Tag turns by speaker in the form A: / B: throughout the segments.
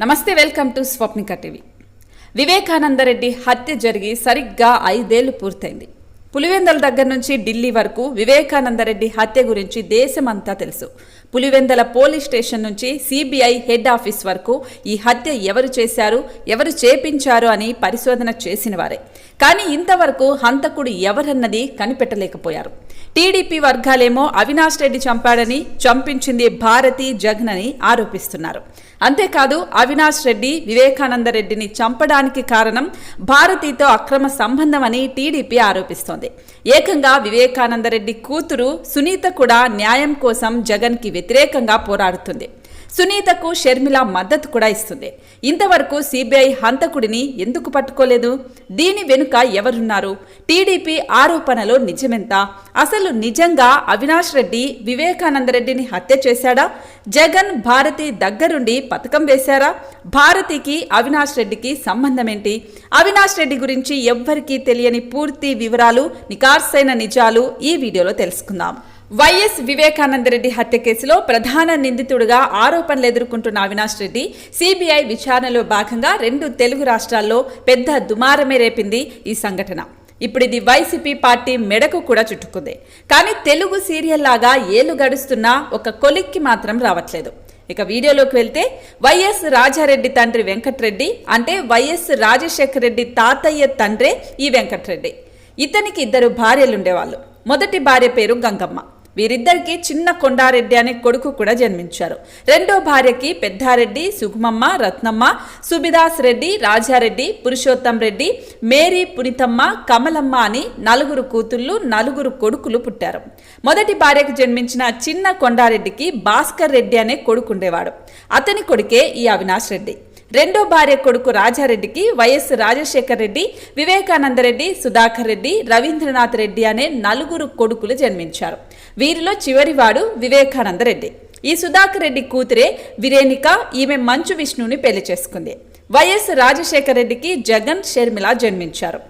A: నమస్తే welcome to Swapnika TV. Vivekananda Reddy హత్య జరిగి సరిగ్గా ఐదేళ్ళు పూర్తయింది. పులివెందల దగ్గర నుంచి ఢిల్లీ వరకు వివేకానందరెడ్డి హత్య గురించి దేశమంతా తెలుసు. పులివెందల పోలీస్ స్టేషన్ నుంచి సిబిఐ హెడ్ ఆఫీస్ వరకు ఈ హత్య ఎవరు చేశారు ఎవరు చేపించారు అని పరిశోధన చేసిన వారే. కానీ ఇంతవరకు హంతకుడు ఎవరన్నది కనిపెట్టలేకపోయారు. టీడీపీ వర్గాలేమో అవినాష్ రెడ్డి చంపాడని చంపించింది భారతి జగన్ అని ఆరోపిస్తున్నారు. అంతేకాదు అవినాష్ రెడ్డి వివేకానంద రెడ్డిని చంపడానికి కారణం భారతితో అక్రమ సంబంధం అని టీడీపీ ఆరోపిస్తోంది. ఏకంగా వివేకానంద రెడ్డి కూతురు సునీత కూడా న్యాయం కోసం జగన్కి వ్యతిరేకంగా పోరాడుతుంది. సునీతకు షర్మిల మద్దతు కూడా ఇస్తుంది. ఇంతవరకు సిబిఐ హంతకుడిని ఎందుకు పట్టుకోలేదు? దీని వెనుక ఎవరున్నారు? టీడీపీ ఆరోపణలో నిజమెంత? అసలు నిజంగా అవినాష్ రెడ్డి వివేకానంద రెడ్డిని హత్య చేశాడా? జగన్ భారతి దగ్గరుండి పథకం వేశారా? భారతికి అవినాష్ రెడ్డికి సంబంధం ఏంటి అవినాష్ రెడ్డి గురించి ఎవ్వరికీ తెలియని పూర్తి వివరాలు నికార్సైన నిజాలు ఈ వీడియోలో తెలుసుకుందాం. వైఎస్ వివేకానందరెడ్డి హత్య కేసులో ప్రధాన నిందితుడిగా ఆరోపణలు ఎదుర్కొంటున్న అవినాష్ రెడ్డి సిబిఐ విచారణలో భాగంగా రెండు తెలుగు రాష్ట్రాల్లో పెద్ద దుమారమే రేపింది ఈ సంఘటన. ఇప్పుడు ఇది వైసీపీ పార్టీ మెడకు కూడా చుట్టుకుంది. కానీ తెలుగు సీరియల్ లాగా ఏలు గడుస్తున్నా ఒక కొలిక్కి మాత్రం రావట్లేదు. ఇక వీడియోలోకి వెళ్తే వైఎస్ రాజారెడ్డి తండ్రి వెంకట్రెడ్డి అంటే వైఎస్ రాజశేఖర రెడ్డి తాతయ్య తండ్రే ఈ వెంకట్రెడ్డి. ఇతనికి ఇద్దరు భార్యలుండేవాళ్ళు. మొదటి భార్య పేరు గంగమ్మ. వీరిద్దరికి చిన్న కొండారెడ్డి అనే కొడుకు కూడా జన్మించారు. రెండో భార్యకి పెద్దారెడ్డి సుగుమమ్మ రత్నమ్మ సుబిదాస్ రెడ్డి రాజారెడ్డి పురుషోత్తం రెడ్డి మేరీ పునితమ్మ కమలమ్మ అని నలుగురు కూతుళ్ళు నలుగురు కొడుకులు పుట్టారు. మొదటి భార్యకు జన్మించిన చిన్న కొండారెడ్డికి భాస్కర్ రెడ్డి అనే కొడుకుండేవాడు అతని కొడుకే ఈ అవినాష్ రెడ్డి. రెండో భార్య కొడుకు రాజారెడ్డికి వైఎస్ రాజశేఖర్ రెడ్డి వివేకానందరెడ్డి సుధాకర్ రెడ్డి రవీంద్రనాథ్ రెడ్డి అనే నలుగురు కొడుకులు జన్మించారు. వీరిలో చివరివాడు వివేకానందరెడ్డి ఈ సుధాకర్ రెడ్డి కూతురే విరేనిక ఈమె మంచు విష్ణుని పెళ్ళి చేసుకుంది. వైఎస్ రాజశేఖర్ రెడ్డికి జగన్ షర్మిల జన్మించారు.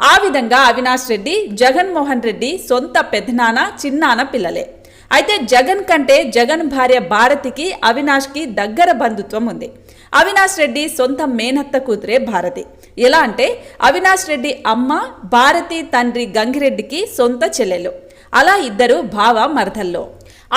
A: ఆ విధంగా అవినాష్ రెడ్డి జగన్మోహన్ రెడ్డి సొంత పెద్దనాన్న చిన్నాన పిల్లలే. అయితే జగన్ కంటే జగన్ భార్య భారతికి అవినాష్కి దగ్గర బంధుత్వం ఉంది. అవినాష్ రెడ్డి సొంత మేనత్త కూతురే భారతి. ఎలా అంటే అవినాష్ రెడ్డి అమ్మ భారతి తండ్రి గంగిరెడ్డికి సొంత చెల్లెలు. అలా ఇద్దరు భావ మరదల్లో.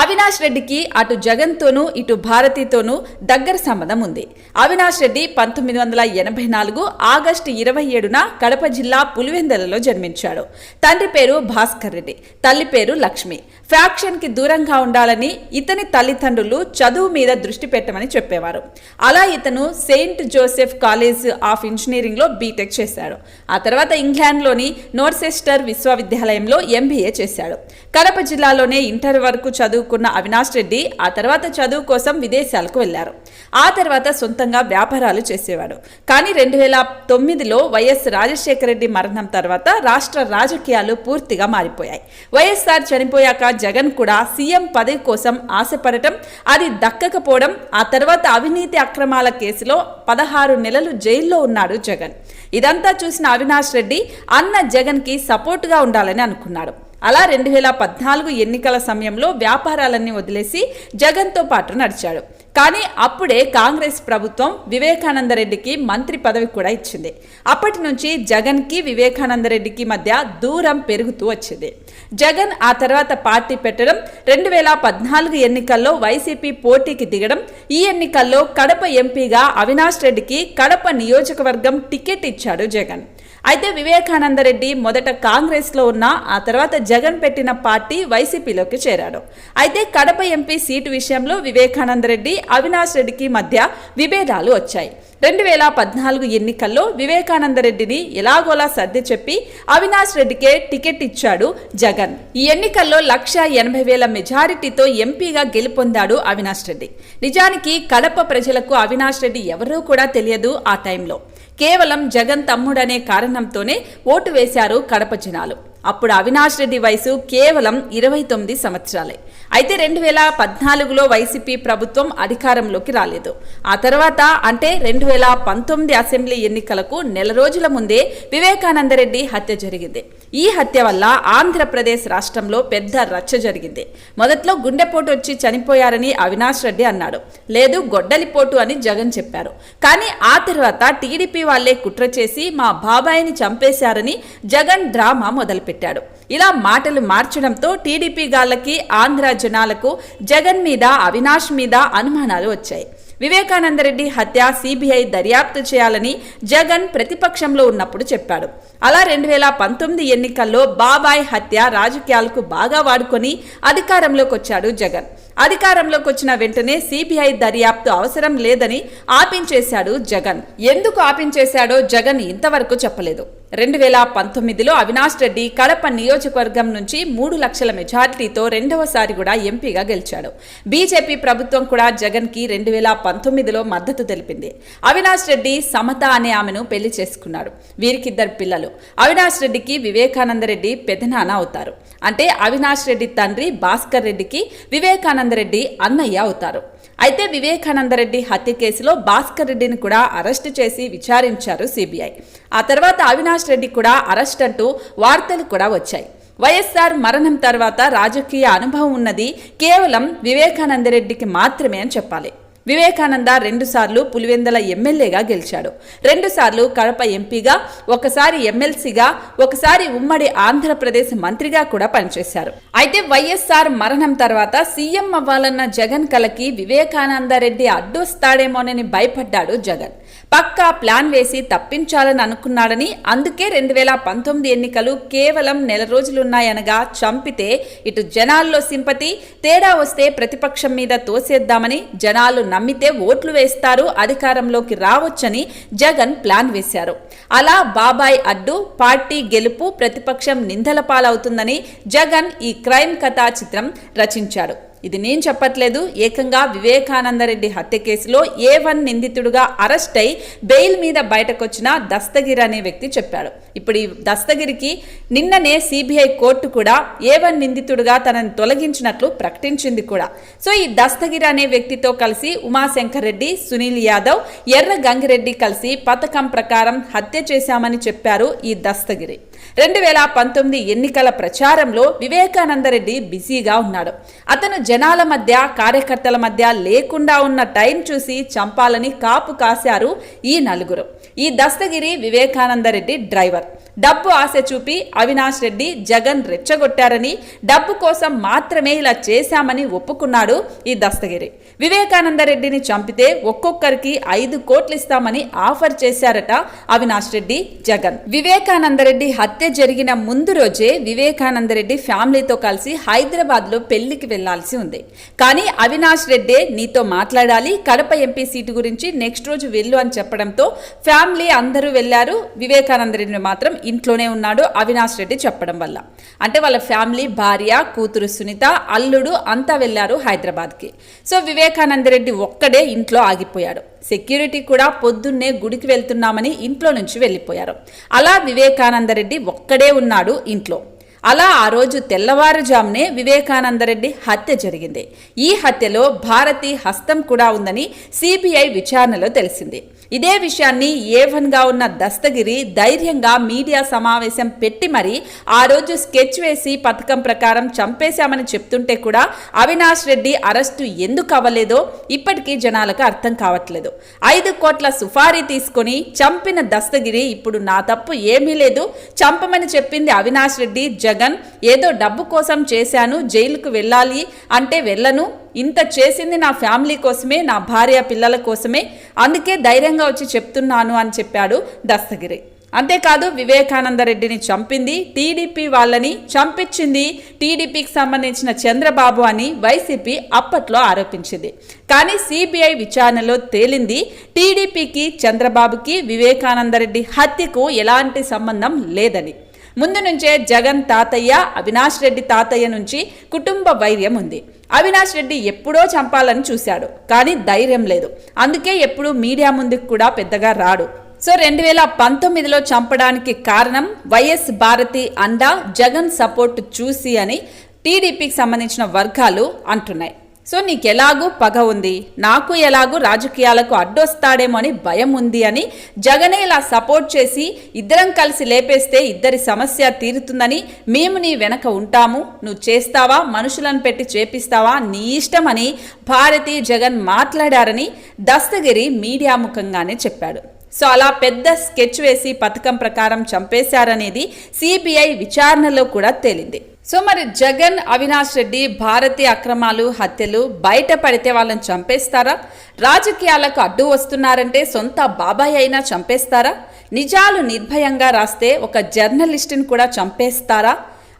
A: అవినాష్ రెడ్డికి అటు జగన్తోనూ ఇటు భారతితోనూ దగ్గర సంబంధం ఉంది. అవినాష్ రెడ్డి పంతొమ్మిది వందల ఎనభై నాలుగు ఆగస్టు ఇరవై ఏడున కడప జిల్లా పులివెందలలో జన్మించాడు. తండ్రి పేరు భాస్కర్ రెడ్డి తల్లి పేరు లక్ష్మి. ఫ్యాక్షన్కి దూరంగా ఉండాలని ఇతని తల్లిదండ్రులు చదువు మీద దృష్టి పెట్టమని చెప్పేవారు. అలా ఇతను సెయింట్ జోసెఫ్ కాలేజ్ ఆఫ్ ఇంజనీరింగ్లో బీటెక్ చేశాడు. ఆ తర్వాత ఇంగ్లాండ్లోని నోర్సెస్టర్ విశ్వవిద్యాలయంలో ఎంబీఏ చేశాడు. కడప జిల్లాలోనే ఇంటర్ వరకు చదువుకున్న అవినాష్ రెడ్డి ఆ తర్వాత చదువు కోసం విదేశాలకు వెళ్ళారు ఆ తర్వాత సొంతంగా వ్యాపారాలు చేసేవాడు. కానీ రెండు వేల తొమ్మిదిలో వైఎస్ రాజశేఖర రెడ్డి మరణం తర్వాత రాష్ట్ర రాజకీయాలు పూర్తిగా మారిపోయాయి. వైఎస్ఆర్ చనిపోయాక జగన్ కూడా సీఎం పదవి కోసం ఆశపడటం అది దక్కకపోవడం ఆ తర్వాత అవినీతి అక్రమాల కేసులో పదహారు నెలలు జైల్లో ఉన్నాడు జగన్. ఇదంతా చూసిన అవినాష్ రెడ్డి అన్న జగన్కి సపోర్టుగా ఉండాలని అనుకున్నాడు. అలా రెండు వేల పద్నాలుగు ఎన్నికల సమయంలో వ్యాపారాలన్నీ వదిలేసి జగన్తో పాటు నడిచాడు. కానీ అప్పుడే కాంగ్రెస్ ప్రభుత్వం వివేకానందరెడ్డికి మంత్రి పదవి కూడా ఇచ్చింది. అప్పటి నుంచి జగన్కి వివేకానందరెడ్డికి మధ్య దూరం పెరుగుతూ వచ్చింది. జగన్ ఆ తర్వాత పార్టీ పెట్టడం రెండు వేల పద్నాలుగు ఎన్నికల్లో వైసీపీ పోటీకి దిగడం ఈ ఎన్నికల్లో కడప ఎంపీగా అవినాష్ రెడ్డికి కడప నియోజకవర్గం టికెట్ ఇచ్చాడు జగన్. అయితే వివేకానందరెడ్డి మొదట కాంగ్రెస్లో ఉన్న ఆ తర్వాత జగన్ పెట్టిన పార్టీ వైసీపీలోకి చేరాడు. అయితే కడప ఎంపీ సీటు విషయంలో వివేకానందరెడ్డి అవినాష్ రెడ్డికి మధ్య విభేదాలు వచ్చాయి. రెండు వేల పద్నాలుగు ఎన్నికల్లో వివేకానందరెడ్డిని ఎలాగోలా సర్ది చెప్పి అవినాష్ రెడ్డికే టికెట్ ఇచ్చాడు జగన్. ఈ ఎన్నికల్లో లక్ష ఎనభై వేల మెజారిటీతో ఎంపీగా గెలుపొందాడు అవినాష్ రెడ్డి. నిజానికి కడప ప్రజలకు అవినాష్ రెడ్డి ఎవరూ కూడా తెలియదు ఆ టైంలో. కేవలం జగన్ తమ్ముడనే కారణంతోనే ఓటు వేశారు కడప జనాలు. అప్పుడు అవినాష్ రెడ్డి వయసు కేవలం ఇరవై తొమ్మిది సంవత్సరాలే. అయితే రెండు వేల పద్నాలుగులో వైసీపీ ప్రభుత్వం అధికారంలోకి రాలేదు. ఆ తర్వాత అంటే రెండు వేల పంతొమ్మిది అసెంబ్లీ ఎన్నికలకు నెల రోజుల ముందే వివేకానందరెడ్డి హత్య జరిగింది. ఈ హత్య వల్ల ఆంధ్రప్రదేశ్ రాష్ట్రంలో పెద్ద రచ్చ జరిగింది. మొదట్లో గుండెపోటు వచ్చి చనిపోయారని అవినాష్ రెడ్డి అన్నాడు. లేదు గొడ్డలిపోటు అని జగన్ చెప్పారు. కానీ ఆ తర్వాత టీడీపీ వాళ్ళే కుట్ర చేసి మా బాబాయిని చంపేశారని జగన్ డ్రామా మొదలుపెట్టారు. పెట్టాడు. ఇలా మాటలు మార్చడంతో టీడీపీ గాళ్ళకి ఆంధ్ర జనాలకు జగన్ మీద అవినాష్ మీద అనుమానాలు వచ్చాయి. వివేకానందరెడ్డి హత్య సిబిఐ దర్యాప్తు చేయాలని జగన్ ప్రతిపక్షంలో ఉన్నప్పుడు చెప్పాడు. అలా రెండు వేల పంతొమ్మిది ఎన్నికల్లో బాబాయ్ హత్య రాజకీయాలకు బాగా వాడుకొని అధికారంలోకి వచ్చాడు జగన్. అధికారంలోకి వచ్చిన వెంటనే సిబిఐ దర్యాప్తు అవసరం లేదని ఆపించేశాడు జగన్. ఎందుకు ఆపించేశాడో జగన్ ఇంతవరకు చెప్పలేదు. రెండు వేల పంతొమ్మిదిలో అవినాష్ రెడ్డి కడప నియోజకవర్గం నుంచి మూడు లక్షల మెజారిటీతో రెండవసారి కూడా ఎంపీగా గెలిచాడు. బీజేపీ ప్రభుత్వం కూడా జగన్కి రెండు వేల పంతొమ్మిదిలో మద్దతు తెలిపింది. అవినాష్ రెడ్డి సమత అనే ఆమెను పెళ్ళి చేసుకున్నాడు. వీరికిద్దరు పిల్లలు. అవినాష్ రెడ్డికి వివేకానంద రెడ్డి పెదనాన్న అవుతారు. అంటే అవినాష్ రెడ్డి తండ్రి భాస్కర్ రెడ్డికి వివేకానంద రెడ్డి అన్నయ్య అవుతారు. అయితే వివేకానందరెడ్డి హత్య కేసులో భాస్కర్ రెడ్డిని కూడా అరెస్టు చేసి విచారించారు సిబిఐ. ఆ తర్వాత అవినాష్ రెడ్డి కూడా అరెస్ట్ అంటూ వార్తలు కూడా వచ్చాయి. వైఎస్ఆర్ మరణం తర్వాత రాజకీయ అనుభవం ఉన్నది కేవలం వివేకానందరెడ్డికి మాత్రమే అని చెప్పాలి. వివేకానంద రెండుసార్లు పులివెందల ఎమ్మెల్యేగా గెలిచాడు. రెండుసార్లు కడప ఎంపీగా ఒకసారి ఎమ్మెల్సీగా ఒకసారి ఉమ్మడి ఆంధ్రప్రదేశ్ మంత్రిగా కూడా పనిచేశారు. అయితే వైఎస్ఆర్ మరణం తర్వాత సీఎం అవ్వాలన్న జగన్ కలకి వివేకానంద రెడ్డి అడ్డొస్తాడేమోనని భయపడ్డాడు జగన్. పక్కా ప్లాన్ వేసి తప్పించాలని అనుకున్నాడని అందుకే రెండు వేల పంతొమ్మిది ఎన్నికలు కేవలం నెల రోజులున్నాయనగా చంపితే ఇటు జనాల్లో సింపతి తేడా వస్తే ప్రతిపక్షం మీద తోసేద్దామని జనాలు నమ్మితే ఓట్లు వేస్తారు అధికారంలోకి రావచ్చని జగన్ ప్లాన్ వేశారు. అలా బాబాయ్ అడ్డు పార్టీ గెలుపు ప్రతిపక్షం నిందల పాలవుతుందని జగన్ ఈ క్రైమ్ కథా చిత్రం రచించాడు. ఇది నేను చెప్పట్లేదు. ఏకంగా వివేకానందరెడ్డి హత్య కేసులో ఏ వన్ నిందితుడుగా అరెస్ట్ అయి బెయిల్ మీద బయటకొచ్చిన దస్తగిరి అనే వ్యక్తి చెప్పాడు. ఇప్పుడు ఈ దస్తగిరికి నిన్ననే సిబిఐ కోర్టు కూడా ఏ వన్ నిందితుడుగా తనని తొలగించినట్లు ప్రకటించింది కూడా. సో ఈ దస్తగిరి అనే వ్యక్తితో కలిసి ఉమాశంకర్ రెడ్డి సునీల్ యాదవ్ ఎర్ర గంగిరెడ్డి కలిసి పథకం ప్రకారం హత్య చేశామని చెప్పారు ఈ దస్తగిరి. రెండు వేల పంతొమ్మిది ఎన్నికల ప్రచారంలో వివేకానందరెడ్డి బిజీగా ఉన్నాడు. అతను జనాల మధ్య కార్యకర్తల మధ్య లేకుండా ఉన్న టైం చూసి చంపాలని కాపు కాశారు ఈ నలుగురు. ఈ దస్తగిరి వివేకానందరెడ్డి డ్రైవర్. డబ్బు ఆశ చూపి అవినాష్ రెడ్డి జగన్ రెచ్చగొట్టారని డబ్బు కోసం మాత్రమే ఇలా చేశామని ఒప్పుకున్నాడు ఈ దస్తగిరి. వివేకానందరెడ్డిని చంపితే ఒక్కొక్కరికి ఐదు కోట్లు ఇస్తామని ఆఫర్ చేశారట అవినాష్ రెడ్డి జగన్. వివేకానందరెడ్డి హత్య జరిగిన ముందు రోజే వివేకానందరెడ్డి ఫ్యామిలీతో కలిసి హైదరాబాద్లో పెళ్ళికి వెళ్ళాల్సి ఉంది. కానీ అవినాష్ రెడ్డే నీతో మాట్లాడాలి కడప ఎంపీ సీటు గురించి నెక్స్ట్ రోజు వెళ్ళు అని చెప్పడంతో ఫ్యామిలీ అందరూ వెళ్ళారు. వివేకానందరెడ్డి మాత్రం ఇంట్లోనే ఉన్నాడు అవినాష్ రెడ్డి చెప్పడం వల్ల. అంటే వాళ్ళ ఫ్యామిలీ భార్య కూతురు సునీత అల్లుడు అంతా వెళ్ళారు హైదరాబాద్కి. సో వివేకానందరెడ్డి ఒక్కడే ఇంట్లో ఆగిపోయాడు. సెక్యూరిటీ కూడా పొద్దున్నే గుడికి వెళ్తున్నామని ఇంట్లో నుంచి వెళ్ళిపోయారు. అలా వివేకానందరెడ్డి ఒక్కడే ఉన్నాడు ఇంట్లో. అలా ఆ రోజు తెల్లవారుజామునే వివేకానందరెడ్డి హత్య జరిగింది. ఈ హత్యలో భారతి హస్తం కూడా ఉందని సిబిఐ విచారణలో తెలిసింది. ఇదే విషయాన్ని ఏవన్గా ఉన్న దస్తగిరి ధైర్యంగా మీడియా సమావేశం పెట్టి మరి ఆ రోజు స్కెచ్ వేసి పథకం ప్రకారం చంపేశామని చెప్తుంటే కూడా అవినాష్ రెడ్డి అరెస్టు ఎందుకు అవ్వలేదో ఇప్పటికీ జనాలకు అర్థం కావట్లేదు. ఐదు కోట్ల సుఫారీ తీసుకొని చంపిన దస్తగిరి ఇప్పుడు నా తప్పు ఏమీ లేదు. చంపమని చెప్పింది అవినాష్ రెడ్డి జగన్ ఏదో డబ్బు కోసం చేశాను జైలుకు వెళ్ళాలి అంటే వెళ్ళను. ఇంత చేసింది నా ఫ్యామిలీ కోసమే నా భార్య పిల్లల కోసమే అందుకే ధైర్యంగా వచ్చి చెప్తున్నాను అని చెప్పాడు దస్తగిరి. అంతేకాదు వివేకానంద రెడ్డిని చంపింది టీడీపీ వాళ్ళని చంపించింది టీడీపీకి సంబంధించిన చంద్రబాబు అని వైసీపీ అప్పట్లో ఆరోపించింది. కానీ సిబిఐ విచారణలో తేలింది టీడీపీకి చంద్రబాబుకి వివేకానందరెడ్డి హత్యకు ఎలాంటి సంబంధం లేదని. ముందు నుంచే జగన్ తాతయ్య అవినాష్ రెడ్డి తాతయ్య నుంచి కుటుంబ వైర్యం ఉంది. అవినాష్ రెడ్డి ఎప్పుడో చంపాలని చూశాడు కానీ ధైర్యం లేదు. అందుకే ఎప్పుడు మీడియా ముందుకు కూడా పెద్దగా రాడు. సో రెండు వేల పంతొమ్మిదిలో చంపడానికి కారణం వైఎస్ భారతి అండా జగన్ సపోర్ట్ చూసి అని టీడీపీకి సంబంధించిన వర్గాలు అంటున్నాయి. సో నీకెలాగూ పగ ఉంది. నాకు ఎలాగూ రాజకీయాలకు అడ్డొస్తాడేమో అని భయం ఉంది అని జగనే ఇలా సపోర్ట్ చేసి ఇద్దరం కలిసి లేపేస్తే ఇద్దరి సమస్య తీరుతుందని మేము నీ వెనక ఉంటాము. నువ్వు చేస్తావా? మనుషులను పెట్టి చేపిస్తావా? నీ ఇష్టమని భారతి జగన్ మాట్లాడారని దస్తగిరి మీడియా ముఖంగానే చెప్పాడు. సో అలా పెద్ద స్కెచ్ వేసి పథకం ప్రకారం చంపేశారనేది సిబిఐ విచారణలో కూడా తేలింది. సో మరి జగన్ అవినాష్ రెడ్డి భారతి అక్రమాలు హత్యలు బయట పడితే వాళ్ళని చంపేస్తారా? రాజకీయాలకు అడ్డు వస్తున్నారంటే సొంత బాబాయ్ అయినా చంపేస్తారా? నిజాలు నిర్భయంగా రాస్తే ఒక జర్నలిస్ట్ని కూడా చంపేస్తారా?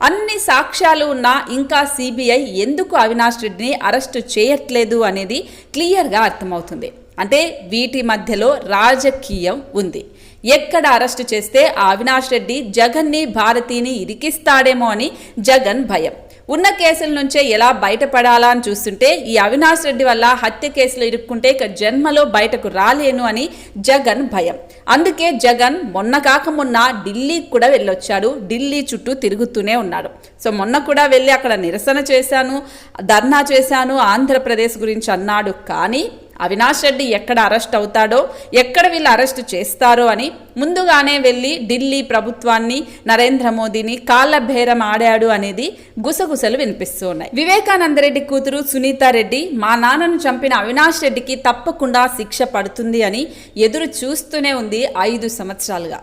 A: అన్ని సాక్ష్యాలు ఉన్నా ఇంకా సిబిఐ ఎందుకు అవినాష్ రెడ్డిని అరెస్టు చేయట్లేదు అనేది క్లియర్గా అర్థమవుతుంది. అంటే వీటి మధ్యలో రాజకీయం ఉంది. ఎక్కడ అరెస్టు చేస్తే అవినాష్ రెడ్డి జగన్ని భారతిని ఇరికిస్తాడేమో అని జగన్ భయం. ఉన్న కేసుల నుంచే ఎలా బయటపడాలా అని చూస్తుంటే ఈ అవినాష్ రెడ్డి వల్ల హత్య కేసులు ఇరుక్కుంటే ఇక జన్మలో బయటకు రాలేను అని జగన్ భయం. అందుకే జగన్ మొన్న కాక మొన్న ఢిల్లీకి కూడా వెళ్ళొచ్చాడు. ఢిల్లీ చుట్టూ తిరుగుతూనే ఉన్నాడు. సో మొన్న కూడా వెళ్ళి అక్కడ నిరసన చేశాను ధర్నా చేశాను ఆంధ్రప్రదేశ్ గురించి అన్నాడు. కానీ అవినాష్ రెడ్డి ఎక్కడ అరెస్ట్ అవుతాడో ఎక్కడ వీళ్ళు అరెస్ట్ చేస్తారో అని ముందుగానే వెళ్ళి ఢిల్లీ ప్రభుత్వాన్ని నరేంద్ర మోదీని కాళ్ళ బేరం ఆడాడు అనేది గుసగుసలు వినిపిస్తూ ఉన్నాయి వివేకానంద రెడ్డి కూతురు సునీతారెడ్డి మా నాన్నను చంపిన అవినాష్ రెడ్డికి తప్పకుండా శిక్ష పడుతుంది అని ఎదురు చూస్తూనే ఉంది ఐదు సంవత్సరాలుగా.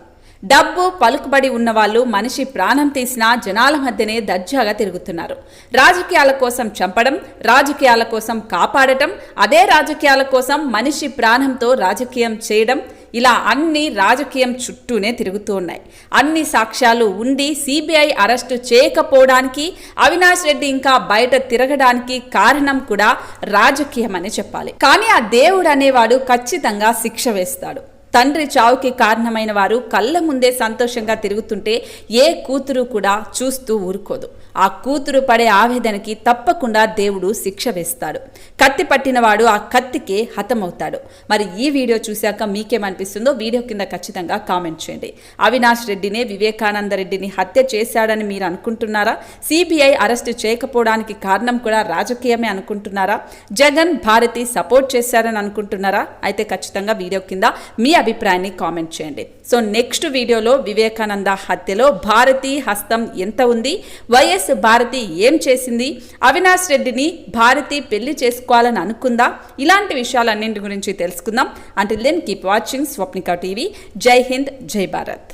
A: డబ్బు పలుకుబడి ఉన్నవాళ్ళు మనిషి ప్రాణం తీసినా జనాల మధ్యనే దర్జాగా తిరుగుతున్నారు. రాజకీయాల కోసం చంపడం రాజకీయాల కోసం కాపాడటం అదే రాజకీయాల కోసం మనిషి ప్రాణంతో రాజకీయం చేయడం ఇలా అన్ని రాజకీయం చుట్టూనే తిరుగుతూ ఉన్నాయి. అన్ని సాక్ష్యాలు ఉండి సిబిఐ అరెస్టు చేయకపోవడానికి అవినాష్ రెడ్డి ఇంకా బయట తిరగడానికి కారణం కూడా రాజకీయం అని చెప్పాలి. కానీ ఆ దేవుడు అనేవాడు ఖచ్చితంగా శిక్ష వేస్తాడు. తండ్రి చావుకి కారణమైన వారు కళ్ళ ముందే సంతోషంగా తిరుగుతుంటే ఏ కూతురు కూడా చూస్తూ ఊరుకోదు. ఆ కూతురు పడే ఆవేదనకి తప్పకుండా దేవుడు శిక్ష వేస్తాడు. కత్తి పట్టినవాడు ఆ కత్తికే హతమవుతాడు. మరి ఈ వీడియో చూశాక మీకేమనిపిస్తుందో వీడియో కింద ఖచ్చితంగా కామెంట్ చేయండి. అవినాష్ రెడ్డినే వివేకానంద రెడ్డిని హత్య చేశాడని మీరు అనుకుంటున్నారా? సిబిఐ అరెస్టు చేయకపోవడానికి కారణం కూడా రాజకీయమే అనుకుంటున్నారా? జగన్ భారతి సపోర్ట్ చేశారని అనుకుంటున్నారా? అయితే ఖచ్చితంగా వీడియో కింద మీ అభిప్రాయాన్ని కామెంట్ చేయండి. సో నెక్స్ట్ వీడియోలో వివేకానంద హత్యలో భారతి హస్తం ఎంత ఉంది? వైఎస్ భారతి ఏం చేసింది? అవినాష్ రెడ్డిని భారతి పెళ్ళి చేసుకోవాలని అనుకుందా? ఇలాంటి విషయాలన్నింటి గురించి తెలుసుకుందాం. అంటే then keep watching Swapnika TV జై హింద్ జై భారత్